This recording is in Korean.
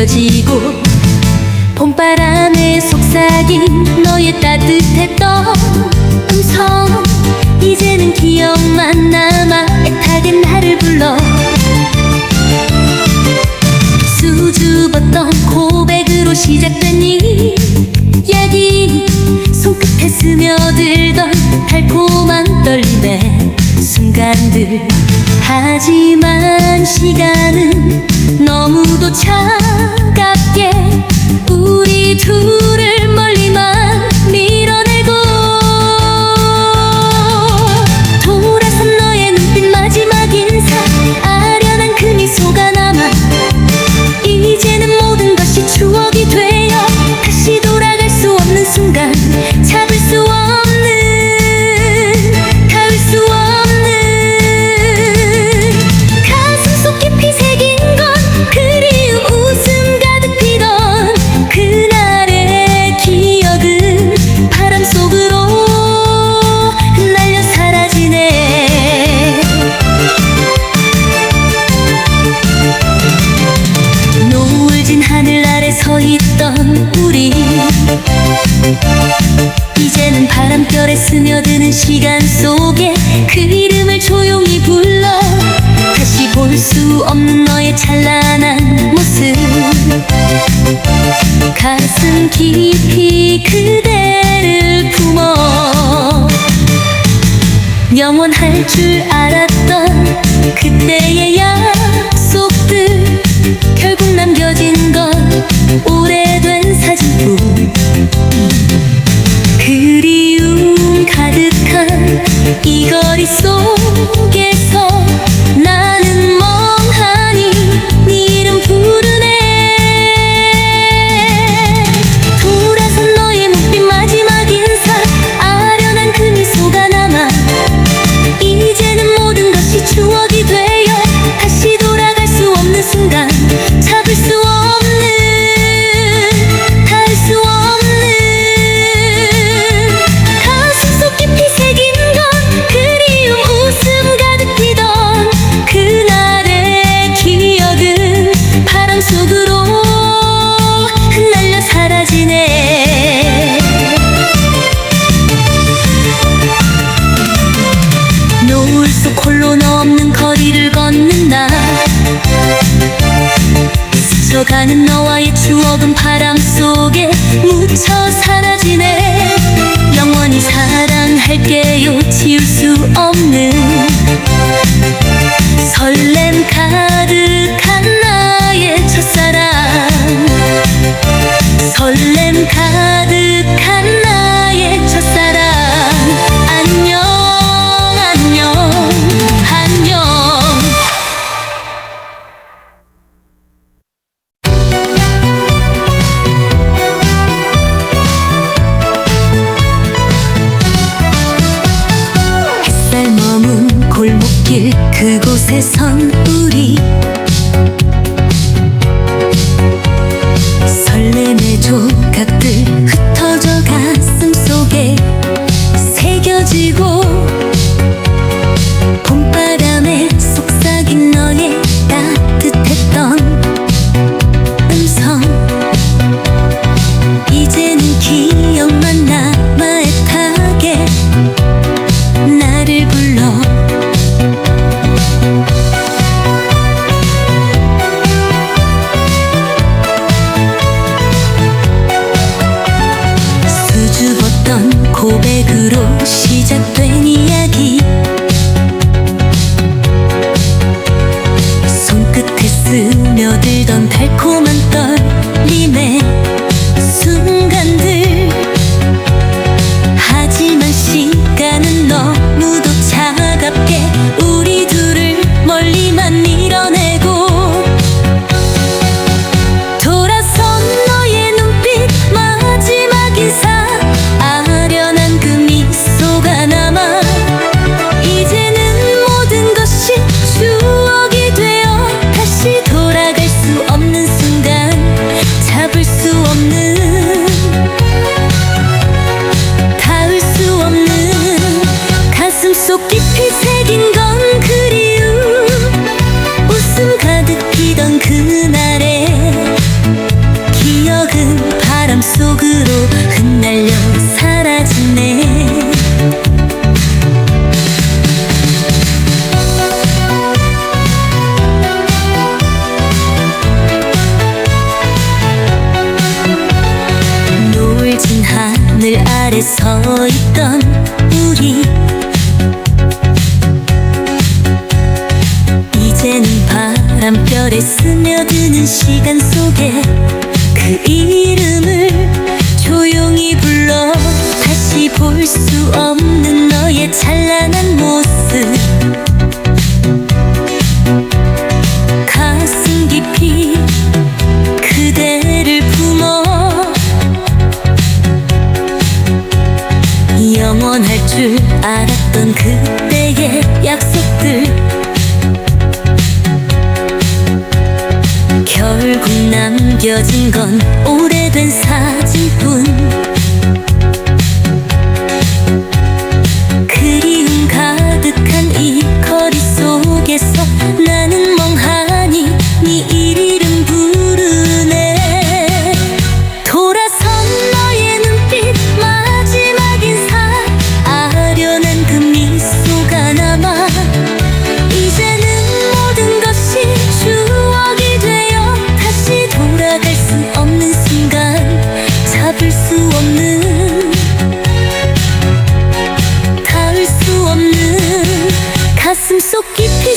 느껴지고 봄바람에 속삭인 너의 따뜻했던 음성. 이제는 기억만 남아 애타게 나를 불러 수줍었던 고백으로 시작된 이야기. 손끝에 스며들던 달콤한 떨림의 순간들. 하지만 시간은 너무도 차갑게 우리 둘 영원할 줄 알았던 그때의 약속들 결국 남겨진 건 오래된 사진뿐. 그리움 가득한 이 거리 속에서 노을 속 홀로 너 없는 거리를 걷는 나. 스쳐가는 너와의 추억은 바람 속에 묻혀 사라지네. 영원히 사랑할게요. 지울 수 없는 길 그곳에 선 우리. 설렘의 조각들 흩어져 가슴 속에 새겨지고 봄바람에 속삭인 너의 따뜻했던 음성. 이제는 기억만 남아 애타게 나를 불러 새긴 건 그리움. 웃음 가득 피던 그날의 기억은 바람 속으로 흩날려 사라지네. 남겨진 건 오래된 사진뿐. so keep